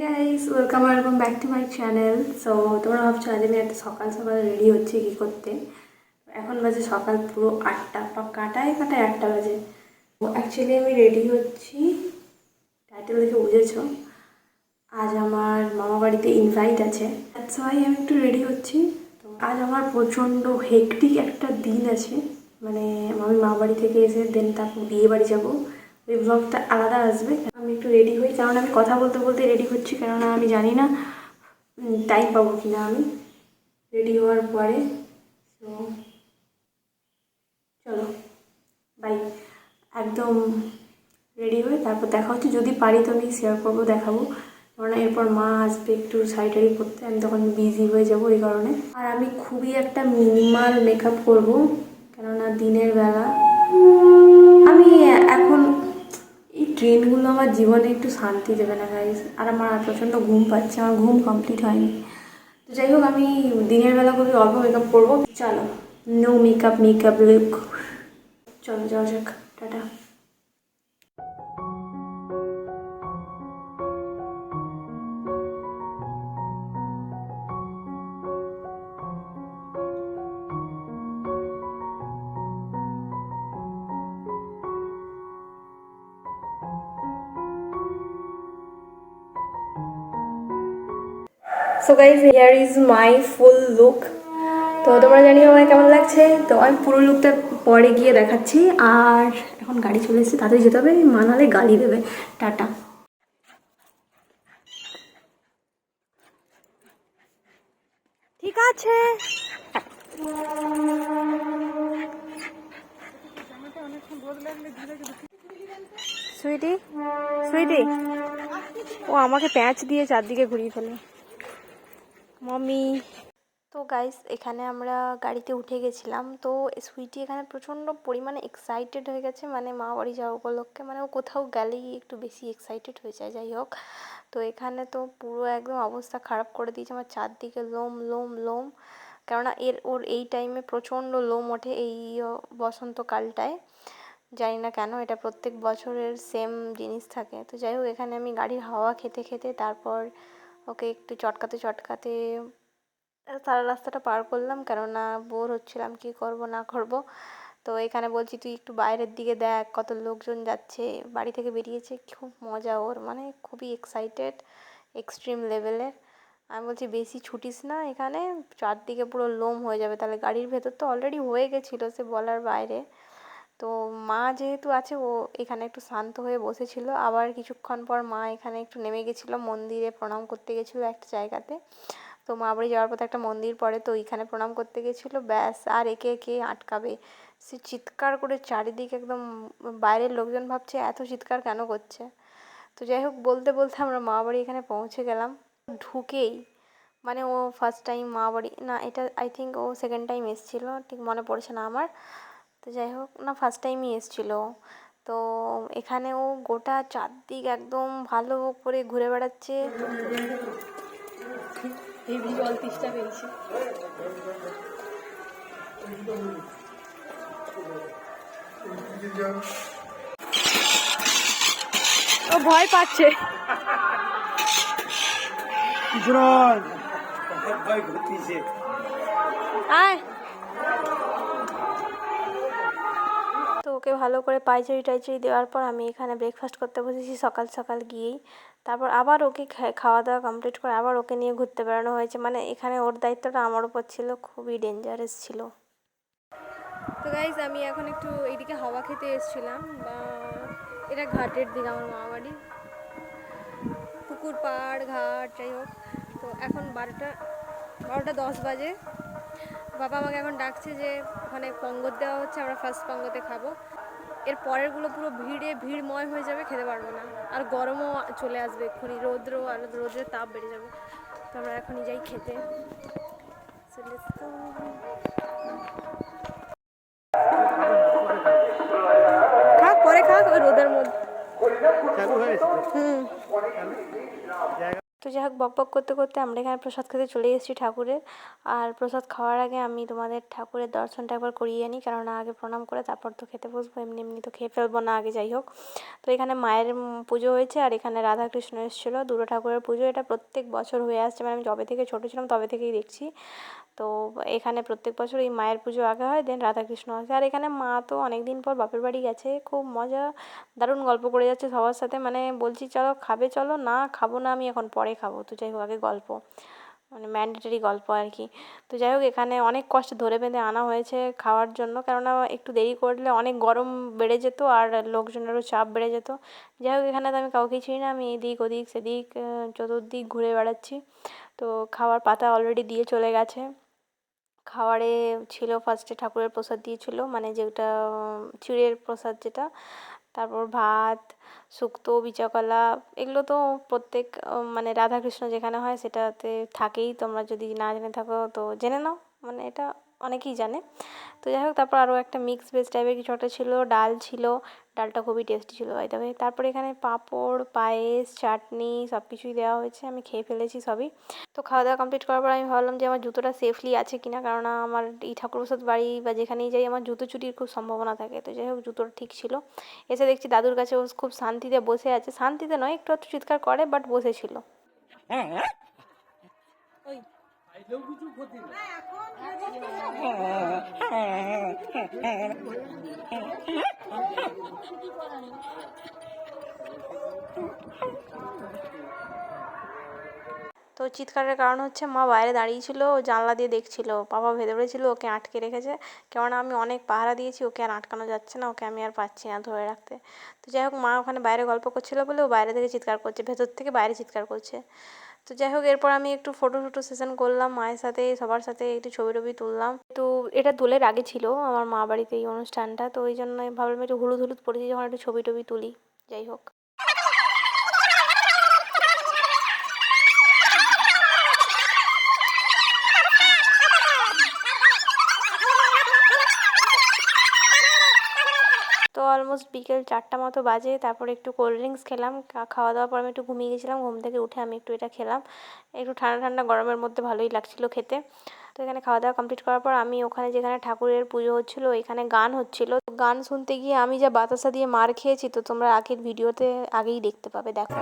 Guys welcome welcome back to my channel so তোমরা ভাবছ আজ আমি একটা সকাল সকাল রেডি হচ্ছে কী করতে? এখন বাজে সকাল পুরো আটটা বা কাটায় কাটায় আটটা বাজে। অ্যাকচুয়ালি আমি রেডি হচ্ছি। টাইটেল দেখে বুঝেছ? আজ আমার মামা বাড়িতে ইনভাইট আছে। সবাই আমি একটু রেডি হচ্ছি। তো আজ আমার প্রচণ্ড হেকটিক একটা দিন আছে। মানে আমি মা বাড়ি থেকে এসে দেন তারপর বিয়ে বাড়ি যাব। ওই ব্লগটা আলাদা আসবে। আমি একটু রেডি হই, কারণ আমি কথা বলতে বলতে রেডি হচ্ছি, কেননা আমি জানি না টাইম পাবো কি আমি। রেডি হওয়ার পরে তো চলো বাই একদম রেডি হয়ে তারপর দেখা হচ্ছে, যদি পারি তো আমি শেয়ার করব, দেখাবো। কারণ এরপর মা আসবে একটু সাইডারি করতে আমি তখন বিজি হয়ে যাব এই কারণে। আর আমি খুবই একটা মিনিমাল মেকআপ করব, কেননা দিনের বেলা ট্রেনগুলো আমার জীবনে একটু শান্তি দেবে না গাইজ আর আমার প্রচণ্ড ঘুম পাচ্ছে, আমার ঘুম কমপ্লিট হয়নি। তো যাই হোক, আমি দিনের বেলা খুবই অল্প মেকআপ করব। চলো নো মেকআপ মেকআপ লুক চলো, যাওয়া যাক। Tata. So guys here is my full look তো তোমরা জানিও আমায় কেমন লাগছে? তো আমি পুরো লুকটা পরে গিয়ে দেখাচ্ছি। আর এখন গাড়ি চলে এসেছে, তাড়াতাড়ি যেতে হবে, মানালে গালি দেবে। টাটা। ঠিক আছে। সুইটি সুইটি। ও আমাকে প্যাঁচ দিয়ে চারদিকে ঘুরিয়ে ফেলে। মমি। তো গাইস এখানে আমরা গাড়িতে উঠে গেছিলাম। তো সুইটি এখানে প্রচণ্ড পরিমাণে এক্সাইটেড হয়ে গেছে। মানে মা বাড়ি যাওয়া উপলক্ষে। মানে ও কোথাও গেলেই একটু বেশি এক্সাইটেড হয়ে যায়। যাই হোক, তো এখানে তো পুরো একদম অবস্থা খারাপ করে দিয়েছে। আমার চারদিকে লোম লোম লোম। কেননা এর, ওর এই টাইমে প্রচণ্ড লোম ওঠে এই বসন্তকালটায়। জানি না কেন, এটা প্রত্যেক বছরের সেম জিনিস থাকে। তো যাই হোক, এখানে আমি গাড়ির হাওয়া খেতে খেতে তারপর ওকে একটু চটকাতে চটকাতে সারা রাস্তাটা পার করলাম। কেননা বোর হচ্ছিলাম, কি করব, না করব। তো এখানে বলছি, তুই একটু বাইরের দিকে দেখ, কত লোকজন যাচ্ছে। বাড়ি থেকে বেরিয়েছে, খুব মজা ওর মানে খুবই এক্সাইটেড এক্সট্রিম লেভেলের আমি বলছি, বেশি ছুটিস না এখানে, চারদিকে পুরো লোম হয়ে যাবে। তাহলে গাড়ির ভেতর তো অলরেডি হয়ে গেছিল সে বলার বাইরে। তো মা যেহেতু আছে, ও এখানে একটু শান্ত হয়ে বসেছিল। আবার কিছুক্ষণ পর মা এখানে একটু নেমে গেছিল, মন্দিরে প্রণাম করতে গেছিল একটা জায়গাতে। তো মা বাড়ি যাওয়ার পথে একটা মন্দির পড়ে তো ওইখানে প্রণাম করতে গেছিল। ব্যাস, আর একে কে আটকাবে। সে চিৎকার করে চারিদিকে একদম বাইরের লোকজন ভাবছে, এত চিৎকার কেন করছে? তো যাই হোক, বলতে বলতে আমরা মা বাড়ি এখানে পৌঁছে গেলাম। ঢুকেই মানে ও ফার্স্ট টাইম মা বাড়ি, না, এটা আই থিঙ্ক ও সেকেন্ড টাইম এসেছিল, ঠিক মনে পড়ছে না আমার। তো যাই হোক না ফার্স্ট টাইমই এসেছিল। তো এখানে ও গোটা চারদিক একদম ভালো করে ঘুরে বেড়াচ্ছে। ও ভয় পাচ্ছে। আয়। ওকে ভালো করে পাইচারি টাইচারি দেওয়ার পর আমি এখানে ব্রেকফাস্ট করতে বসেছি সকাল সকাল গিয়েই। তারপর আবার ওকে খাওয়া দাওয়া কমপ্লিট করে আবার ওকে নিয়ে ঘুরতে বেড়ানো হয়েছে। মানে এখানে ওর দায়িত্বটা আমার উপর ছিল, খুবই ডেঞ্জারাস ছিল। তো গাইজ আমি এখন একটু এইদিকে হাওয়া খেতে এসেছিলাম। বা এটা ঘাটের দিকে, আমার মামা বাড়ি পুকুর পাড়, ঘাট, যাই হোক। তো এখন বারোটা বারোটা দশ বাজে। বাবা আমাকে এখন ডাকছে যে ওখানে পঙ্গত দেওয়া হচ্ছে আমরা ফার্স্ট পঙ্গতে খাব। এর পরেরগুলো পুরো ভিড়ে ভিড়ময় হয়ে যাবে খেতে পারব না। আর গরমও চলে আসবে এক্ষুনি রৌদ্র আর রোদ্রের তাপ বেড়ে যাবে। তো আমরা এখনই যাই খেতে। খাক পরে খাক ওই রোদের মধ্যে। হুম। তো যাই হোক, বক বক করতে করতে আমরা এখানে প্রসাদ খেতে চলে এসেছি ঠাকুরের। আর প্রসাদ খাওয়ার আগে আমি তোমাদের ঠাকুরের দর্শনটা একবার করিয়ে আনি কারণ আগে প্রণাম করে তারপর তো খেতে বসবো, এমনি এমনি তো খেয়ে ফেলব না আগে, যাই হোক। তো এখানে মায়ের পুজো হয়েছে, আর এখানে রাধাকৃষ্ণ এসেছিল দুটো ঠাকুরের পুজো। এটা প্রত্যেক বছর হয়ে আসছে মানে আমি যবে থেকে ছোটো ছিলাম তবে থেকেই দেখছি। তো এখানে প্রত্যেক বছর এই মায়ের পুজো আগে হয় দেন রাধাকৃষ্ণ আসে। আর এখানে মা তো অনেক দিন পর বাপের বাড়ি গেছে। খুব মজা, দারুণ গল্প করে যাচ্ছে সবার সাথে। মানে বলছি, চলো, খাবে, চলো, না খাব না, আমি এখন পরে খাব। তো যাই হোক, আগে গল্প মানে ম্যান্ডেটরি গল্প আর কি। তো যাই হোক, এখানে অনেক কষ্ট ধরে বেঁধে আনা হয়েছে খাওয়ার জন্য। কেননা একটু দেরি করলে অনেক গরম বেড়ে যেত আর লোকজনেরও চাপ বেড়ে যেত। যাই হোক, এখানে তো আমি কাউকেই চিনি না। আমি এদিক ওদিক, সেদিক চতুর্দিক ঘুরে বেড়াচ্ছি। তো খাওয়ার পাতা অলরেডি দিয়ে চলে গেছে। খাওয়ারে ছিল ফার্স্টে ঠাকুরের প্রসাদ দিয়েছিল মানে যেটা, চিড়ের প্রসাদ যেটা। তারপর ভাত, শুক্তো বিচাকলা এগুলো তো প্রত্যেক মানে রাধাকৃষ্ণ যেখানে হয় সেটাতে থাকেই। তোমরা যদি না জেনে থাকো তো জেনে নাও মানে এটা অনেকেই জানে। তো যাই হোক তারপর আরও একটা মিক্স ভেজ টাইপের কিছু একটা ছিল ডাল ছিল ডালটা খুবই টেস্টি ছিল বাই তবে তারপরে এখানে পাঁপড় পায়েস চাটনি সব কিছুই দেওয়া হয়েছে আমি খেয়ে ফেলেছি সবই। তো খাওয়া দাওয়া কমপ্লিট করার পর আমি ভাবলাম যে আমার জুতোটা সেফলি আছে কিনা কেননা আমার এই ঠাকুর প্রসাদ বাড়ি বা যেখানেই যাই আমার জুতো চুরির খুব সম্ভাবনা থাকে। তো যাই হোক জুতোটা ঠিক ছিল। এসে দেখছি দাদুর কাছে ও খুব শান্তিতে বসে আছে। শান্তিতে নয় একটু একটু চিৎকার করে বাট বসেছিল। তো চিৎকারের কারণ হচ্ছে মা বাইরে দাঁড়িয়ে ছিল ও জানলা দিয়ে দেখছিল বাবা ভেতরে ছিল ওকে আটকে রেখেছে। কেননা আমি অনেক পাহারা দিয়েছি ওকে আর আটকানো যাচ্ছে না ওকে আমি আর পাচ্ছি না ধরে রাখতে। তো যাই হোক মা ওখানে বাইরে গল্প করছিল বলে ও বাইরে থেকে চিৎকার করছে ভেতর থেকে বাইরে চিৎকার করছে। তো যাই হোক এরপর আমি একটু ফটো ফটো সেশন করলাম, মায়ের সাথে, সবার সাথে একটু ছবি টবি তুললাম। তো এটা দোলের আগে ছিল আমার মা বাড়িতে এই অনুষ্ঠানটা, তো ওই জন্য ভাবলাম একটু হলুদ হলুদ পড়েছি যখন একটু ছবি টবি তুলি। যাই হোক অলমোস্ট বিকেল চারটা মতো বাজে, তারপর একটু কোল্ড ড্রিঙ্কস খেলাম খাওয়া দাওয়ার পর আমি একটু ঘুমিয়ে গেছিলাম, ঘুম থেকে উঠে আমি একটু এটা খেলাম। একটু ঠান্ডা ঠান্ডা গরমের মধ্যে ভালোই লাগছিল খেতে। তো এখানে খাওয়া দাওয়া কমপ্লিট করার পর আমি ওখানে যেখানে ঠাকুরের পুজো হচ্ছিল এখানে গান হচ্ছিল। গান শুনতে গিয়ে আমি যা বাতাসা দিয়ে মার খেয়েছি, তো তোমরা আগের ভিডিওতে আগেই দেখতে পাবে, দেখো।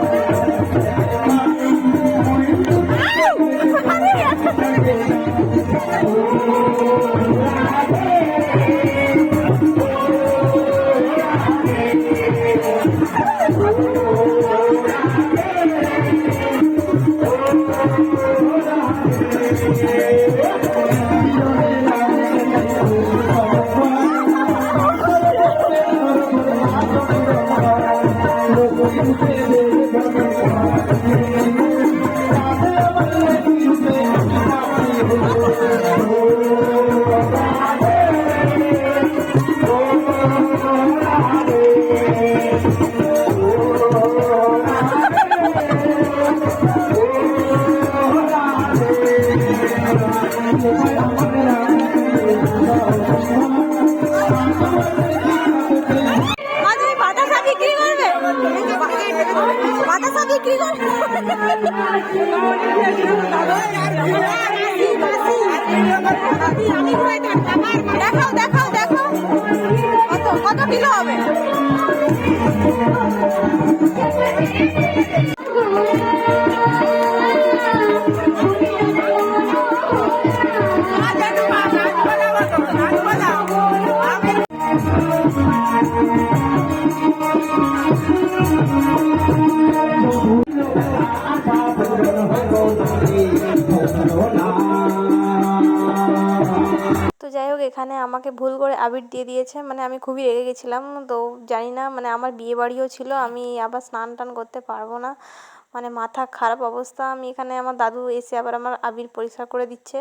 মা হবে তো যাই এখানে আমাকে ভুল করে আবির দিয়ে দিয়েছে মানে আমি খুবই রেগে গেছিলাম, তো জানি না মানে আমার বিয়ে বাড়িও ছিল, আমি আবার স্নান টান করতে পারব না মানে মাথা খারাপ অবস্থা, আমি এখানে আমার দাদু এসে আবার আমার আবির পরিষ্কার করে দিচ্ছে,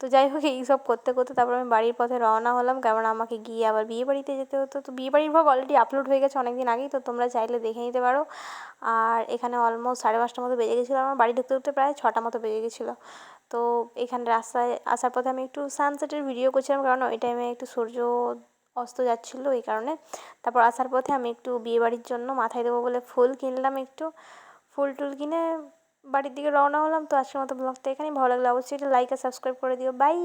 তো যাই হোক এইসব করতে করতে তারপর আমি বাড়ির পথে রওনা হলাম কেমন আমাকে গিয়ে আবার বিয়ে বাড়িতে যেতে হতো, তো বিয়ে বাড়ির ভোগ অলরেডি আপলোড হয়ে গেছে অনেক দিন আগেই, তো তোমরা চাইলে দেখে নিতে পারো, আর এখানে অলমোস্ট সাড়ে পাঁচটার মতো বেজে গেছিল, আমার বাড়ি ঢুকতে ঢুকতে প্রায় ছটা মতো বেজে গেছিল তো এখানে রাস্তায় আসার পথে আমি একটু সানসেটের ভিডিও করছিলাম কারণ ওই টাইমে একটু সূর্য অস্ত যাচ্ছিল এই কারণে। তারপর আসার পথে আমি একটু বিয়েবাড়ির জন্য মাথায় দেবো বলে ফুল কিনলাম একটু। ফুল টুল কিনে বাড়ির দিকে রওনা হলাম। তো আজকের মতো ব্লগটা এখানেই। ভালো লাগল অবশ্যই একটা লাইক আর সাবস্ক্রাইব করে দিও। বাই